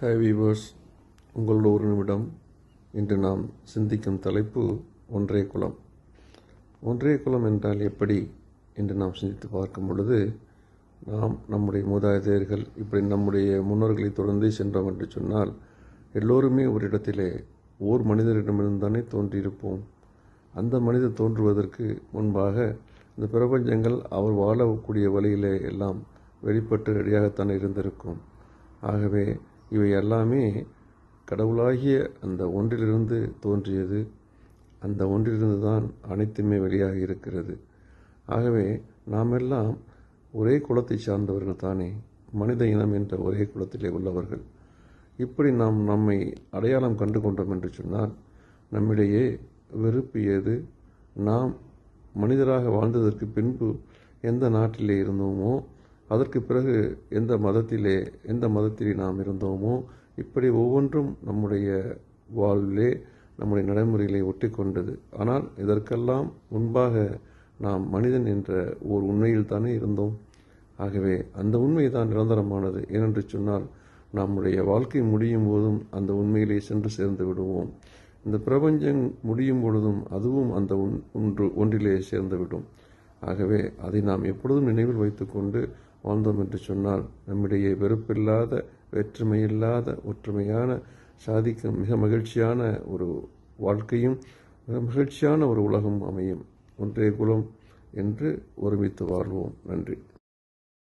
ஹே viewers உங்களோட ஒரு நிமிடம் இன்று நாம் சிந்திக்கும் தலைப்பு ஒன்றே குலம். ஒன்றே குலம் என்றால் எப்படி என்று நாம் சிந்தித்து பார்க்கும் பொழுது நாம் நம்முடைய மூதாதையர்கள் இப்படி நம்முடைய முன்னோர்களை தொடர்ந்து சென்றோம் என்று சொன்னால் எல்லோருமே ஒரு இடத்திலே ஓர் மனிதரிடமிருந்து தானே தோன்றியிருப்போம். அந்த மனிதர் தோன்றுவதற்கு முன்பாக இந்த பிரபஞ்சங்கள் அவர் வாழக்கூடிய வழியிலே எல்லாம் வெளிப்பட்டு ரெடியாகத்தான் இருந்திருக்கும். ஆகவே இவை எல்லாமே கடவுளாகிய அந்த ஒன்றிலிருந்து தோன்றியது. அந்த ஒன்றிலிருந்து தான் அனைத்துமே வெளியாக இருக்கிறது. ஆகவே நாம் எல்லாம் ஒரே குலத்தை சார்ந்தவர்கள் தானே மனித இனம் என்ற ஒரே குலத்திலே உள்ளவர்கள். இப்படி நாம் நம்மை அடையாளம் கண்டு கொண்டோம் என்று சொன்னால் நம்மிடையே வெறுப்பு ஏது? நாம் மனிதராக வாழ்ந்ததற்கு பின்பு எந்த நாட்டிலே இருந்தோமோ அதற்கு பிறகு எந்த மதத்திலே எந்த மதத்திலே நாம் இருந்தோமோ இப்படி ஒவ்வொன்றும் நம்முடைய வாழ்விலே நம்முடைய நடைமுறைகளை ஒட்டி கொண்டது ஆனால் இதற்கெல்லாம் முன்பாக நாம் மனிதன் என்ற ஓர் உண்மையில் தானே இருந்தோம். ஆகவே அந்த உண்மை தான் நிரந்தரமானது. ஏனென்று சொன்னால் நம்முடைய வாழ்க்கை முடியும் போதும் அந்த உண்மையிலே சென்று சேர்ந்து விடுவோம். இந்த பிரபஞ்சம் முடியும் பொழுதும் அதுவும் அந்த ஒன்று ஒன்றிலே சேர்ந்துவிடும் ஆகவே அதை நாம் எப்பொழுதும் நினைவில் வைத்துக்கொண்டு வாழ்ந்தோம் என்று சொன்னால் நம்மிடையே வெறுப்பில்லாத வேற்றுமையில்லாத ஒற்றுமையான சாதிக்கும் மிக மகிழ்ச்சியான ஒரு வாழ்க்கையும் மிக மகிழ்ச்சியான ஒரு உலகம் அமையும். ஒன்றே குலம் என்று ஒருமித்து வாழ்வோம். நன்றி.